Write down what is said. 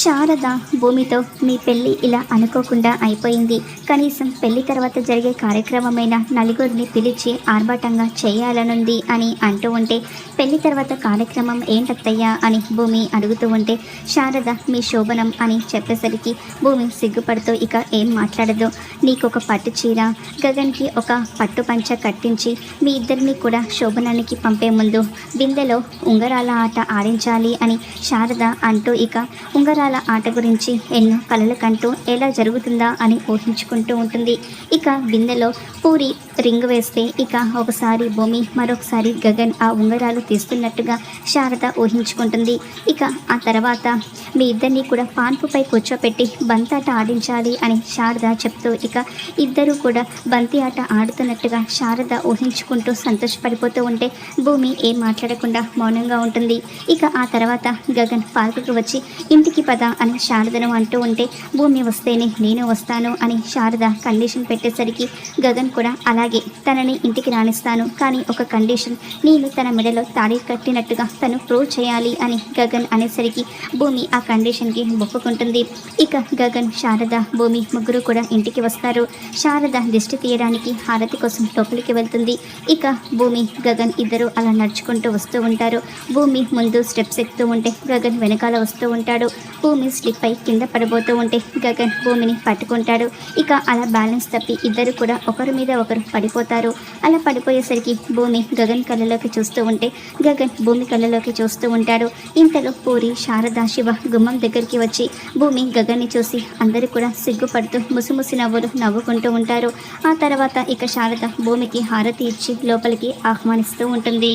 శారద భూమితో మీ పెళ్ళి ఇలా అనుకోకుండా అయిపోయింది. కనీసం పెళ్ళి తర్వాత జరిగే కార్యక్రమమైన నలుగురిని పిలిచి ఆర్భాటంగా చేయాలనుంది అని అంటూ ఉంటే పెళ్ళి తర్వాత కార్యక్రమం ఏంటత్తయ్యా అని భూమి అడుగుతూ ఉంటే శారద మీ శోభనం అని చెప్పేసరికి భూమి సిగ్గుపడుతూ ఇక ఏం మాట్లాడదు. నీకు ఒక పట్టు చీర గగన్కి ఒక పట్టు పంచ కట్టించి మీ ఇద్దరిని కూడా శోభనానికి పంపే ముందు బిందెలో ఉంగరాల ఆట ఆడించాలి అని శారద అంటూ ఇక ఉంగరాల ఆట గురించి ఎన్నో కలలు కంటూ ఎలా జరుగుతుందా అని ఊహించుకుంటూ ఉంటుంది. ఇక బిందెలో పూరి రింగ్ వేస్తే ఇక ఒకసారి భూమి మరొకసారి గగన్ ఆ ఉంగరాలు తీస్తున్నట్టుగా శారద ఊహించుకుంటుంది. ఇక ఆ తర్వాత మీ ఇద్దరిని కూడా పాన్పుపై కూర్చోపెట్టి బంతి ఆట ఆడించాలి అని శారద చెప్తూ ఇక ఇద్దరూ కూడా బంతి ఆట ఆడుతున్నట్టుగా శారద ఊహించుకుంటూ సంతోషపడిపోతూ ఉంటే భూమి ఏం మాట్లాడకుండా మౌనంగా ఉంటుంది. ఇక ఆ తర్వాత గగన్ పార్కుకు వచ్చి ఇంటికి పద అని శారదను అంటూ ఉంటే భూమి వస్తేనే నేను వస్తాను అని శారద కండిషన్ పెట్టేసరికి గగన్ కూడా అలాగే తనని ఇంటికి రాణిస్తాను కానీ ఒక కండిషన్ నేను తన మెడలో తాళి కట్టినట్టుగా తను ప్రూవ్ చేయాలి అని గగన్ అనేసరికి భూమి ఆ కండిషన్కి ఒప్పుకుంటుంది ఇక గగన్ శారద భూమి ముగ్గురు కూడా ఇంటికి వస్తారు. శారద దిష్టి తీయడానికి హారతి కోసం లోపలికి వెళ్తుంది. ఇక భూమి గగన్ ఇద్దరు అలా నడుచుకుంటూ వస్తూ ఉంటారు. భూమి ముందు స్టెప్స్ ఎక్కుతూ ఉంటే గగన్ వెనకాల వస్తూ ఉంటాడు. భూమి స్లిప్ అయి కింద పడిపోతూ ఉంటే గగన్ భూమిని పట్టుకుంటాడు. ఇక అలా బ్యాలెన్స్ తప్పి ఇద్దరు కూడా ఒకరి మీద ఒకరు పడిపోతారు. అలా పడిపోయేసరికి భూమి గగన్ కళ్ళలోకి చూస్తూ ఉంటే గగన్ భూమి కళ్ళలోకి చూస్తూ ఉంటాడు. ఇంతలో పూరి శారదా శివ గుమ్మం దగ్గరికి వచ్చి భూమి గగన్ని చూసి అందరూ కూడా సిగ్గుపడుతూ ముసిముసి నవ్వులు నవ్వుకుంటూ ఉంటారు. ఆ తర్వాత ఇక శారద భూమికి హారతి ఇచ్చి లోపలికి ఆహ్వానిస్తూ ఉంటుంది.